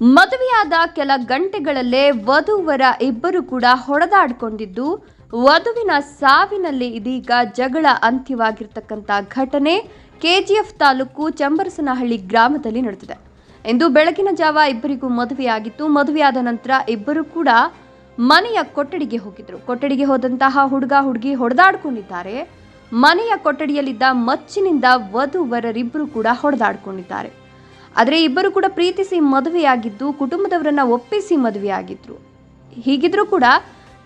ಮದುವೆಯಾದ ಕೆಲ ಗಂಟೆಗಳಲ್ಲೇ ವಧುವರ ಇಬ್ಬರು ಕೂಡ ಹೊಡೆದಾಡಿಕೊಂಡಿದ್ದು, ವಧುವಿನ ಸಾವಿನಲ್ಲಿ ಇದೀಗ ಜಗಳ ಅಂತ್ಯವಾಗಿರ್ತಕ್ಕಂಥ ಘಟನೆ ಕೆಜಿಎಫ್ ತಾಲೂಕು ಚಂಬರಸನಹಳ್ಳಿ ಗ್ರಾಮದಲ್ಲಿ ನಡೆದಿದೆ. ಇಂದು ಬೆಳಗಿನ ಜಾವ ಇಬ್ಬರಿಗೂ ಮದುವೆಯಾಗಿತ್ತು. ಮದುವೆಯಾದ ನಂತರ ಇಬ್ಬರು ಕೂಡ ಮನೆಯ ಕೊಠಡಿಗೆ ಹೋಗಿದ್ರು. ಕೊಠಡಿಗೆ ಹೋದಂತಹ ಹುಡುಗ, ಹುಡುಗಿ ಹೊಡೆದಾಡ್ಕೊಂಡಿದ್ದಾರೆ. ಮನೆಯ ಕೊಠಡಿಯಲ್ಲಿದ್ದ ಮಚ್ಚಿನಿಂದ ವಧುವರರಿಬ್ಬರು ಕೂಡ ಹೊಡೆದಾಡ್ಕೊಂಡಿದ್ದಾರೆ. ಆದರೆ ಇಬ್ಬರು ಕೂಡ ಪ್ರೀತಿಸಿ ಮದುವೆಯಾಗಿದ್ದು ಕುಟುಂಬದವರನ್ನ ಒಪ್ಪಿಸಿ ಮದುವೆಯಾಗಿದ್ರು. ಹೀಗಿದ್ರೂ ಕೂಡ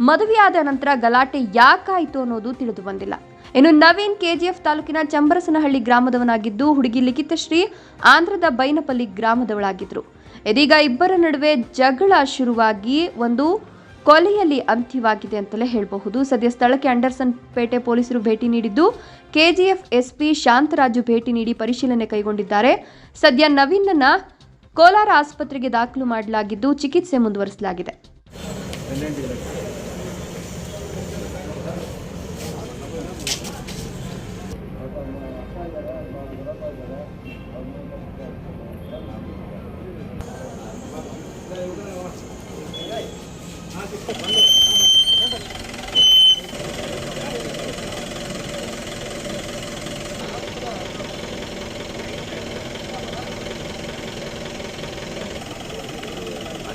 ಮದುವೆಯಾದ ನಂತರ ಗಲಾಟೆ ಯಾಕಾಯಿತು ಅನ್ನೋದು ತಿಳಿದು ಬಂದಿಲ್ಲ. ಇನ್ನು ನವೀನ್ ಕೆಜಿಎಫ್ ತಾಲೂಕಿನ ಚಂಬರಸನಹಳ್ಳಿ ಗ್ರಾಮದವನಾಗಿದ್ದು ಹುಡುಗಿ ಲಿಖಿತಶ್ರೀ ಆಂಧ್ರದ ಬೈನಪಲ್ಲಿ ಗ್ರಾಮದವಳಾಗಿದ್ರು. ಇದೀಗ ಇಬ್ಬರ ನಡುವೆ ಜಗಳ ಶುರುವಾಗಿ ಒಂದು ಕೊಲೆಯಲ್ಲಿ ಅಂತ್ಯವಾಗಿದೆ ಅಂತಲೇ ಹೇಳಬಹುದು. ಸದ್ಯ ಸ್ಥಳಕ್ಕೆ ಅಂಡರ್ಸನ್ ಪೇಟೆ ಪೊಲೀಸರು ಭೇಟಿ ನೀಡಿದ್ದು, ಕೆಜಿಎಫ್ ಎಸ್ಪಿ ಶಾಂತರಾಜು ಭೇಟಿ ನೀಡಿ ಪರಿಶೀಲನೆ ಕೈಗೊಂಡಿದ್ದಾರೆ. ಸದ್ಯ ನವೀನ್ನ ಕೋಲಾರ ಆಸ್ಪತ್ರೆಗೆ ದಾಖಲು ಮಾಡಲಾಗಿದ್ದು, ಚಿಕಿತ್ಸೆ ಮುಂದುವರಿಸಲಾಗಿದೆ.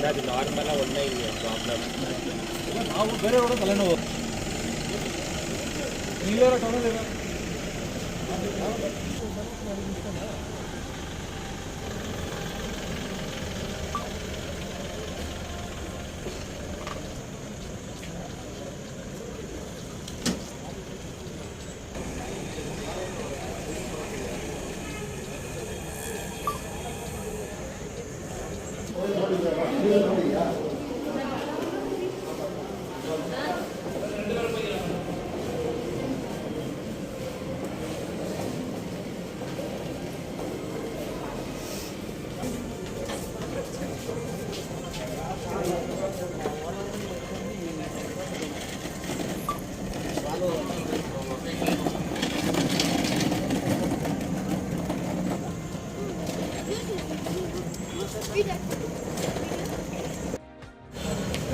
ಅದು ನಾರ್ಮಲ್ ಒಳ್ಳೆ ಇದೆ ಪ್ರಾಬ್ಲಮ್ ನಾವು ಬೇರೆ ಹೊಡೆ ತಲೆನೋವು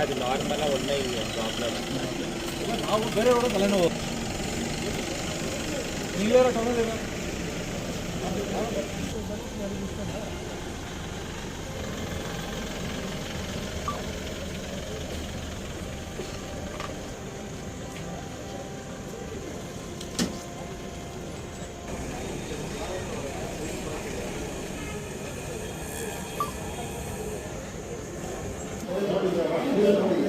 ಅದು ನಾರ್ಮಲ್ ಒಳ್ಳೆ ಪ್ರಾಬ್ಲಮ್ ನಾವು ಬೇರೆ ಹೊಡೆ ತಲೆನೋವು ನೀವ್ಯಾರ ಟೌನಲ್ಲಿ الله